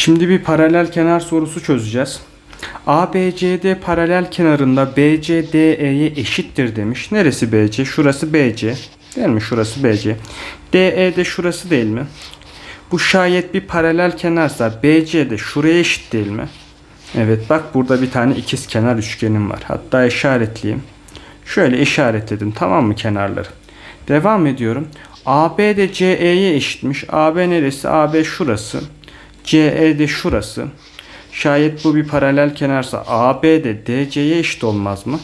Şimdi bir paralel kenar sorusu çözeceğiz. ABCD paralel kenarında BC DE'ye eşittir demiş. Neresi BC? Şurası BC. Değil mi? Şurası BC. DE de şurası değil mi? Bu şayet bir paralel kenarsa BC de şuraya eşit değil mi? Evet bak burada bir tane ikiz kenar üçgenim var. Hatta işaretleyeyim. Şöyle işaretledim tamam mı kenarları? Devam ediyorum. AB de CE'ye eşitmiş. AB neresi? AB şurası. CE de şurası. Şayet bu bir paralel kenarsa AB de DC'ye eşit olmaz mı?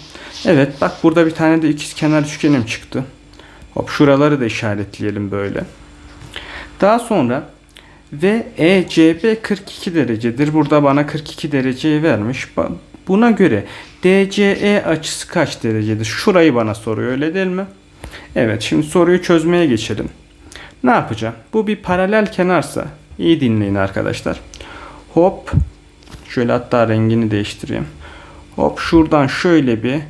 Evet bak burada bir tane de ikiz kenar üçgenim çıktı. Hop şuraları da işaretleyelim böyle. Daha sonra ve ECB 42 derecedir. Burada bana 42 dereceyi vermiş. Buna göre DCE açısı kaç derecedir? Şurayı bana soruyor öyle değil mi? Evet şimdi soruyu çözmeye geçelim. Ne yapacağım? Bu bir paralel kenarsa iyi dinleyin arkadaşlar. Hop şöyle hatta rengini değiştireyim. Hop şuradan şöyle bir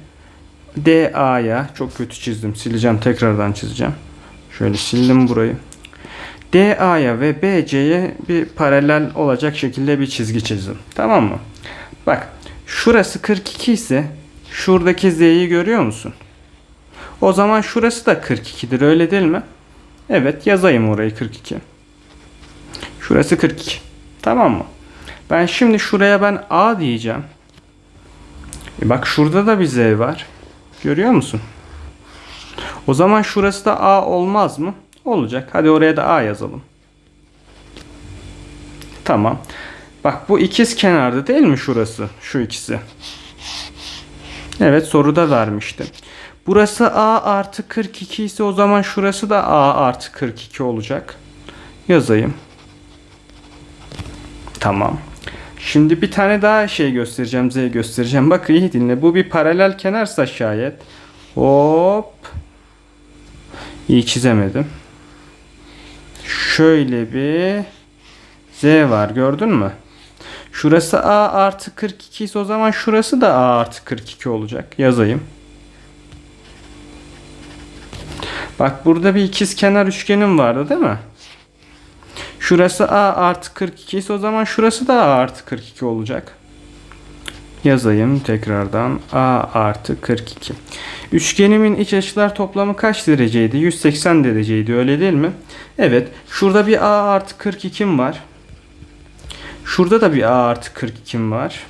DA'ya çok kötü çizdim. Sileceğim tekrardan çizeceğim. Şöyle sildim burayı. DA'ya ve BC'ye bir paralel olacak şekilde bir çizgi çizdim. Tamam mı? Bak şurası 42 ise şuradaki Z'yi görüyor musun? O zaman şurası da 42'dir öyle değil mi? Evet yazayım orayı 42. Şurası 42. Tamam mı? Ben şimdi şuraya ben A diyeceğim. E bak şurada da bir Z var. Görüyor musun? O zaman şurası da A olmaz mı? Olacak. Hadi oraya da A yazalım. Tamam. Bak bu ikiz kenarda değil mi şurası? Şu ikisi. Evet soruda vermişti. Burası A artı 42 ise o zaman şurası da A artı 42 olacak. Yazayım. Tamam. Şimdi bir tane daha şey göstereceğim. Z göstereceğim. Bak iyi dinle. Bu bir paralel kenarsa şayet. Hop. İyi çizemedim. Şöyle bir Z var. Gördün mü? Şurası A artı 42 ise o zaman şurası da A artı 42 olacak. Yazayım. Bak burada bir ikiz kenar üçgenim vardı değil mi? Şurası A artı 42 ise o zaman şurası da A artı 42 olacak. Yazayım tekrardan A artı 42. Üçgenimin iç açılar toplamı kaç dereceydi? 180 dereceydi öyle değil mi? Evet. Şurada bir A artı 42'm var. Şurada da bir A artı 42'm var.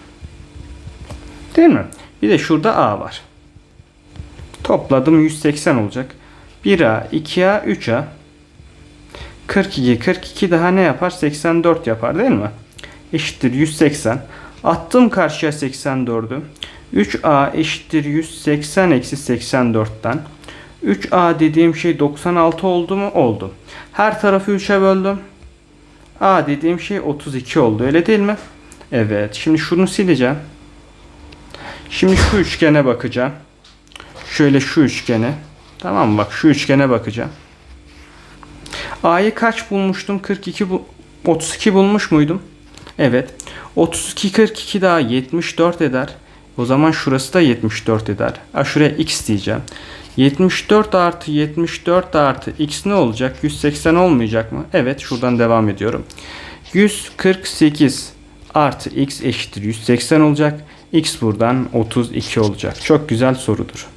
Değil mi? Bir de şurada A var. Topladım 180 olacak. 1A, 2A, 3A. 42, 42 daha ne yapar? 84 yapar değil mi? Eşittir 180. Attım karşıya 84'ü. 3A eşittir 180 eksi 84'ten. 3A dediğim şey 96 oldu mu? Oldu. Her tarafı 3'e böldüm. A dediğim şey 32 oldu. Öyle değil mi? Evet. Şimdi şunu sileceğim. Şimdi şu üçgene bakacağım. Şöyle şu üçgene. Tamam mı? Bak şu üçgene bakacağım. A'yı kaç bulmuştum? 42 bu 32 bulmuş muydum? Evet. 32 42 daha 74 eder. O zaman şurası da 74 eder. Ha şuraya x diyeceğim. 74 artı 74 artı x ne olacak? 180 olmayacak mı? Evet şuradan devam ediyorum. 148 artı x eşittir 180 olacak. x buradan 32 olacak. Çok güzel sorudur.